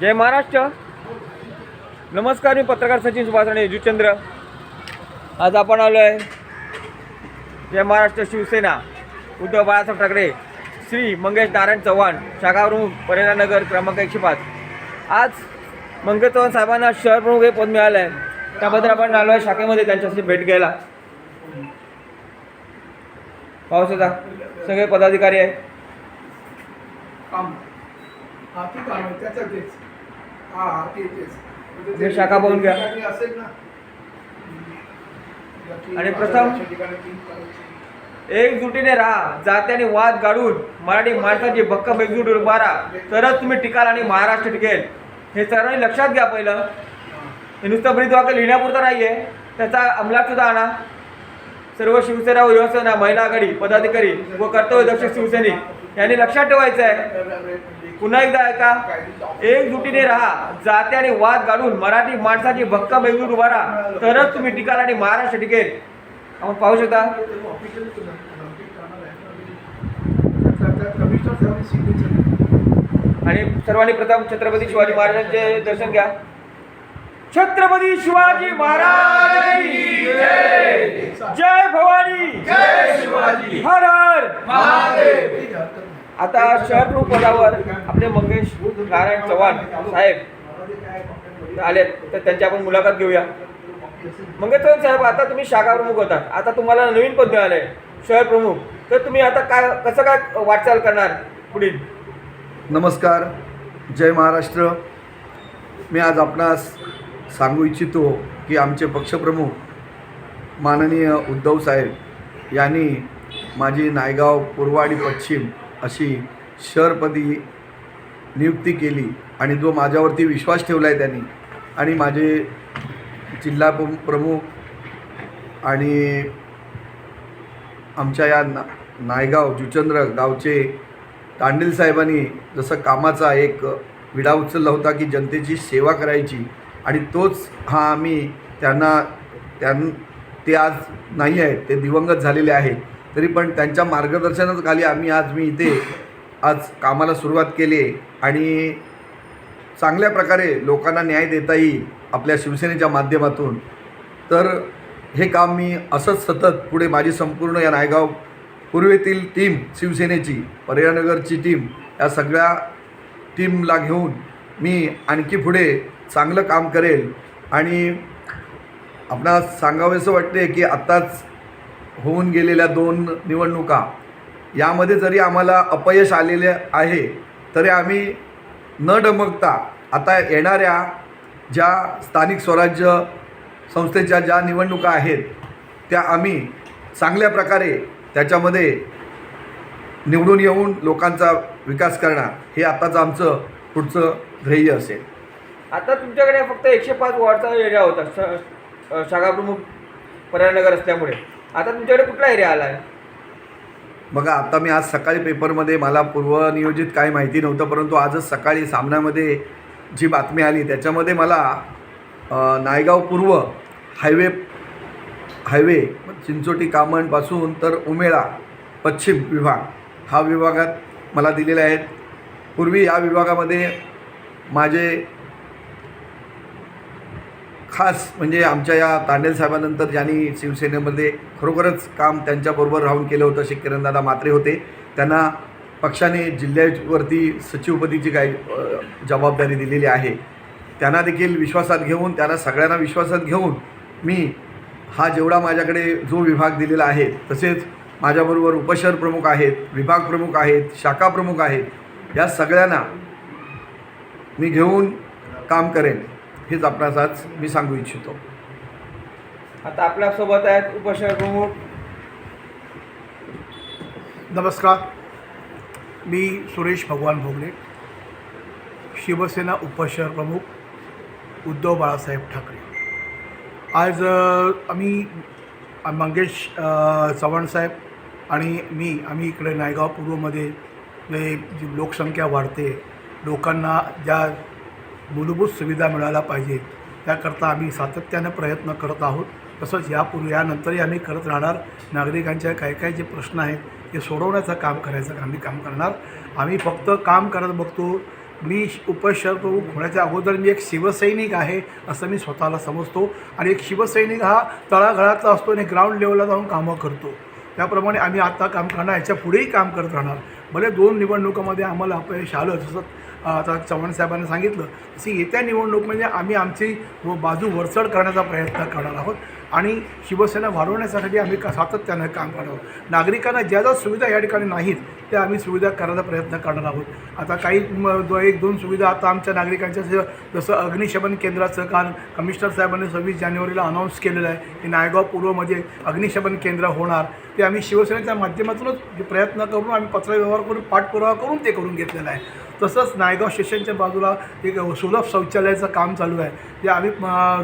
जय महाराष्ट्र. नमस्कार मी पत्रकार सचिन सुभाष राणे जुचंद्र. आज आपण आलो आहे जय महाराष्ट्र शिवसेना. उद्धव बाळासाहेब ठाकरे श्री मंगेश नारायण चव्हाण शाखाप्रमुख नगर क्रमांक एकशे पाच. आज मंगेश चव्हाण साहेबांना शहर प्रमुख हे पद मिळालं आहे त्याबद्दल आपण आलो आहे शाखेमध्ये त्यांच्याशी भेट घ्यायला. पाहू सगळे पदाधिकारी आहे. काम हा ते तेच. म्हणजे ते- शाखा पाहून घ्या. असेल ना. आणि प्रथम-. एकजुटीने राहा जात्याने वाद गाडून मराठी माणसाची भक्कम एकजूट उभारा. तरच तुम्ही टिकाल आणि महाराष्ट्र टिकेल. हे सर्वांनी लक्षात घ्या पहिलं. हे नुसतं ब्रीदवाक्य लिहिण्यापुरतं नाही आहे त्याचा अंमलात सुद्धा आणा. सर्व शिवसेना व युवसेना महिला आघाडी पदाधिकारी व कर्तव्यदक्ष सैनिक यांनी लक्षात ठेवायचं आहे पुन्हा एकदा ऐका. एकजुटीने राहा आणि वाद गाडून मराठी माणसाची भक्कम बेंगळूर उभारा तरच तुम्ही टिकाल आणि महाराष्ट्र टिकेल. आपण पाहू शकता. आणि सर्वांनी प्रथम छत्रपती शिवाजी महाराजांचे दर्शन घ्या. छत्रपती शिवाजी महाराज जय. भवानी जय शिवाजी हर हर. महादेव आता शहर पदावर आपले मंगेश नारायण चव्हाण साहेब आले तर त्यांची आपण मुलाखत घेऊया. मंगेश चव्हाण साहेब आता तुम्ही शाखा प्रमुख होता. आता तुम्हाला नवीन पद मिळालंय शहर प्रमुख. तर तुम्ही आता काय कसं काय वाटचाल करणार पुढील? नमस्कार. जय महाराष्ट्र. मी आज आपणास सांगू इच्छितो की आमचे पक्षप्रमुख माननीय उद्धव साहेब यांनी माझी नायगाव पूर्व आणि पश्चिम अशी शहरपदी नियुक्ती केली आणि जो माझ्यावरती विश्वास ठेवला आहे त्यांनी आणि माझे जिल्हा प्रमुख आणि आमच्या या ना नायगाव जुचंद्र गावचे तांडील साहेबांनी जसं कामाचा एक विडा उचलला होता की जनतेची सेवा करायची आणि तोच हा आम्ही त्यांना त्यां ते आज नाही आहेत ते दिवंगत झालेले आहेत. तरी पण त्यांच्या मार्गदर्शनाखाली आम्ही आज मी इथे आज कामाला सुरुवात केली आणि चांगल्या प्रकारे लोकांना न्याय देता येईल आपल्या शिवसेनेच्या माध्यमातून. तर हे काम मी असंच सतत पुढे माझी संपूर्ण या नायगाव पूर्वेतील टीम शिवसेनेची पर्यानगरची टीम या सगळ्या टीमला घेऊन मी आणखी पुढे चांगलं काम करेल. आणि आपणास सांगावेसं वाटते की आत्ताच होऊन गेलेल्या दोन निवडणुका यामध्ये जरी आम्हाला अपयश आलेले आहे तरी आम्ही न डमकता आता येणाऱ्या ज्या स्थानिक स्वराज्य संस्थेच्या ज्या निवडणुका आहेत त्या आम्ही चांगल्या प्रकारे त्याच्यामध्ये निवडून येऊन लोकांचा विकास करणार हे आत्ताचं आमचं पुढचं ध्येय असेल. आता तुमच्याकडे फक्त एकशे पाच वॉर्डचा एरिया होता श- शाखाप्रमुख शाखा प्रमुख पर्यानगर असल्यामुळे. आता तुमच्याकडे कुठला एरिया आला आहे बघा आता मी आज सकाळी पेपरमध्ये मला पूर्वनियोजित काही माहिती नव्हतं परंतु आजच सकाळी सामन्यामध्ये जी बातमी आली त्याच्यामध्ये मला नायगाव पूर्व हायवे हायवे चिंचोटी कामणपासून तर उमेळा पश्चिम विभाग हा विभागात मला दिलेला आहेत. पूर्वी या विभागामध्ये माझे खास म्हणजे आमच्या या तांडेल साहेबांनंतर ज्यांनी शिवसेनेमध्ये खरोखरच काम त्यांच्याबरोबर राहून केलं होतं श्री किरणदादा मात्रे होते. त्यांना पक्षाने जिल्ह्यावरती सचिवपदीची काही जबाबदारी दिलेली आहे. त्यांना देखील विश्वासात घेऊन त्यांना सगळ्यांना विश्वासात घेऊन मी हा जेवढा माझ्याकडे जो विभाग दिलेला आहे तसेच माझ्याबरोबर उपशहर प्रमुख आहेत विभाग प्रमुख आहेत शाखा प्रमुख आहेत या सगळ्यांना मी घेऊन काम करेन. हेच आपणास आज मी सांगू इच्छितो. आता आपल्यासोबत आहेत उपशहर प्रमुख. नमस्कार. मी सुरेश भगवान भोगले. शिवसेना उपशहर प्रमुख उद्धव बाळासाहेब ठाकरे. आज आम्ही मंगेश अ, चव्हाण साहेब आणि मी आम्ही इकडे नायगाव पूर्वमध्ये जी लोकसंख्या वाढते लोकांना ज्या मूलभूत सुविधा मिळायला पाहिजेत. त्याकरता आम्ही सातत्यानं प्रयत्न करत आहोत. तसंच यापूर्वी यानंतरही आम्ही करत राहणार. नागरिकांच्या काही काही जे प्रश्न आहेत ते सोडवण्याचं काम करायचं आम्ही काम करणार. आम्ही फक्त काम करत बघतो. मी उपशहर प्रमुख होण्याच्या अगोदर मी एक शिवसैनिक आहे असं मी स्वतःला समजतो. आणि एक शिवसैनिक हा तळागाळातला असतो आणि ग्राउंड लेवलला जाऊन कामं करतो. त्याप्रमाणे आम्ही आता काम करणार याच्या पुढेही काम करत राहणार. भले दोन निवडणुकामध्ये आम्हाला अपयश आलं जसं आता चव्हाण साहेबांनी सांगितलं तशी येत्या निवडणूक म्हणजे आम्ही आमची व बाजू वरचढ करण्याचा प्रयत्न करणार आहोत आणि शिवसेना वाढवण्यासाठी आम्ही का सातत्यानं काम करणार आहोत. नागरिकांना ज्या ज्या सुविधा या ठिकाणी नाहीत त्या आम्ही सुविधा करण्याचा प्रयत्न करणार आहोत. आता काही दो एक दोन सुविधा आता आमच्या नागरिकांच्या जसं अग्निशमन केंद्राचं काल कमिशनर साहेबांनी सव्वीस जानेवारीला अनाऊन्स केलेलं आहे की नायगाव पूर्वमध्ये अग्निशमन केंद्र होणार. ते आम्ही शिवसेनेच्या माध्यमातूनच प्रयत्न करून आम्ही पत्रव्यवहार करून पाठपुरावा करून ते करून घेतलेलं आहे. तसंच नायगाव स्टेशनच्या बाजूला एक सुलभ शौचालयाचं काम चालू आहे. ते आम्ही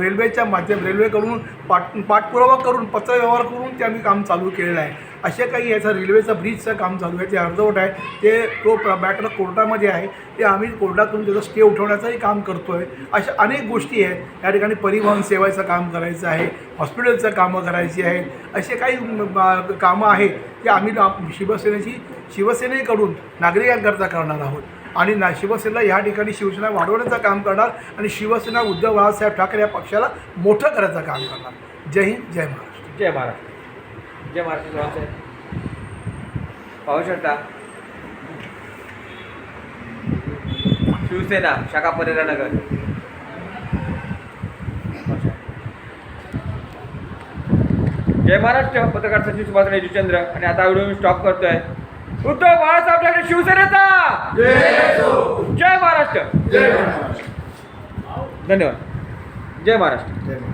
रेल्वेच्या माध्यम रेल्वेकडून पाठ पाठपुरावा करून पत्रव्यवहार करून ते आम्ही काम चालू केलेलं आहे. असे काही याचं रेल्वेचं ब्रिजचं काम चालू आहे. ते अर्धवट आहे. ते तो मॅटर कोर्टामध्ये आहे. ते आम्ही कोर्टातून त्याचं स्टे उठवण्याचंही काम करतो आहे अशा अनेक गोष्टी आहेत. या ठिकाणी परिवहन सेवेचं काम करायचं आहे. हॉस्पिटलचं कामं करायची आहे असे काही कामं आहेत. ते आम्ही शिवसेनेची शिवसेनेकडून नागरिकांकरता करणार आहोत. आणि ना शिवसेनेला या ठिकाणी शिवसेना वाढवण्याचं काम करणार आणि शिवसेना उद्धव बाळासाहेब ठाकरे या पक्षाला मोठं करायचं काम करणार. जय हिंद जय महाराष्ट्र. जय महाराष्ट्र. जय महाराष्ट्र चव्हाण पाहू शकता. शिवसेना शाखा परेरा नगर. जय महाराष्ट्र पत्रकार सचिव सुभाष जुचंद्र आणि आता व्हिडिओ मी स्टॉप करतोय. उद्धव बाळासाहेब ठाकरे शिवसेनेचा! जय महाराष्ट्र! धन्यवाद. जय महाराष्ट्र. जय महाराष्ट्र.